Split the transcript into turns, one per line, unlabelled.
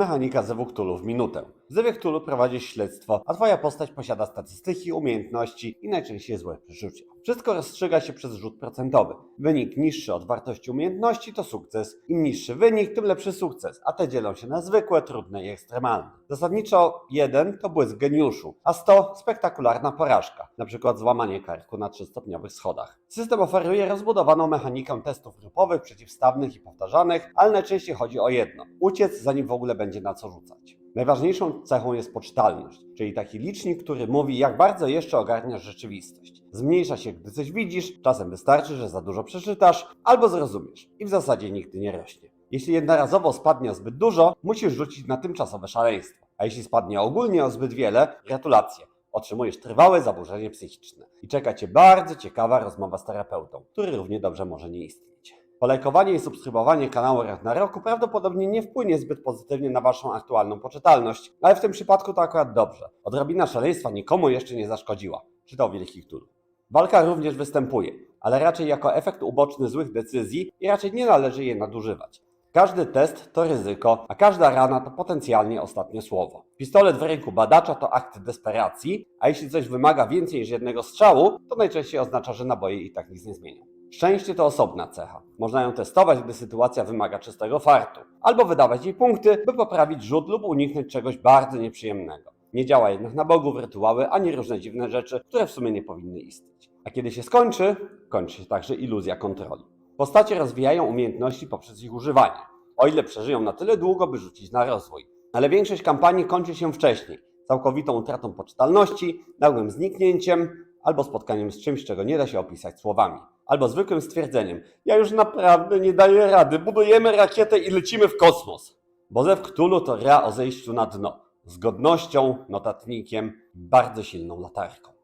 Mechanika zewu w minutę. W zewie prowadzisz śledztwo, a twoja postać posiada statystyki, umiejętności i najczęściej złe przeczucia. Wszystko rozstrzyga się przez rzut procentowy. Wynik niższy od wartości umiejętności to sukces. Im niższy wynik, tym lepszy sukces, a te dzielą się na zwykłe, trudne i ekstremalne. Zasadniczo 1 to błysk geniuszu, a 100 spektakularna porażka, przykład złamanie karku na trzystopniowych schodach. System oferuje rozbudowaną mechanikę testów grupowych, przeciwstawnych i powtarzanych, ale najczęściej chodzi o jedno: uciec, zanim w ogóle będzie na co rzucać. Najważniejszą cechą jest poczytalność, czyli taki licznik, który mówi, jak bardzo jeszcze ogarniasz rzeczywistość. Zmniejsza się, gdy coś widzisz, czasem wystarczy, że za dużo przeczytasz albo zrozumiesz i w zasadzie nigdy nie rośnie. Jeśli jednorazowo spadnie o zbyt dużo, musisz rzucić na tymczasowe szaleństwo. A jeśli spadnie ogólnie o zbyt wiele, gratulacje. Otrzymujesz trwałe zaburzenie psychiczne i czeka Cię bardzo ciekawa rozmowa z terapeutą, który równie dobrze może nie istnieć. Polajkowanie i subskrybowanie kanału Ragnaroku prawdopodobnie nie wpłynie zbyt pozytywnie na Waszą aktualną poczytalność, ale w tym przypadku to akurat dobrze. Odrobina szaleństwa nikomu jeszcze nie zaszkodziła. Czytał Wielki Cthulhu. Walka również występuje, ale raczej jako efekt uboczny złych decyzji i raczej nie należy je nadużywać. Każdy test to ryzyko, a każda rana to potencjalnie ostatnie słowo. Pistolet w ręku badacza to akt desperacji, a jeśli coś wymaga więcej niż jednego strzału, to najczęściej oznacza, że naboje i tak nic nie zmienią. Szczęście to osobna cecha. Można ją testować, gdy sytuacja wymaga czystego fartu, albo wydawać jej punkty, by poprawić rzut lub uniknąć czegoś bardzo nieprzyjemnego. Nie działa jednak na bogów, rytuały ani różne dziwne rzeczy, które w sumie nie powinny istnieć. A kiedy się skończy, kończy się także iluzja kontroli. Postacie rozwijają umiejętności poprzez ich używanie, o ile przeżyją na tyle długo, by rzucić na rozwój. Ale większość kampanii kończy się wcześniej, całkowitą utratą poczytalności, nagłym zniknięciem albo spotkaniem z czymś, czego nie da się opisać słowami. Albo zwykłym stwierdzeniem: Ja już naprawdę nie daję rady, budujemy rakietę i lecimy w kosmos. Bo Zew Cthulhu to ra o zejściu na dno, z godnością, notatnikiem, bardzo silną latarką.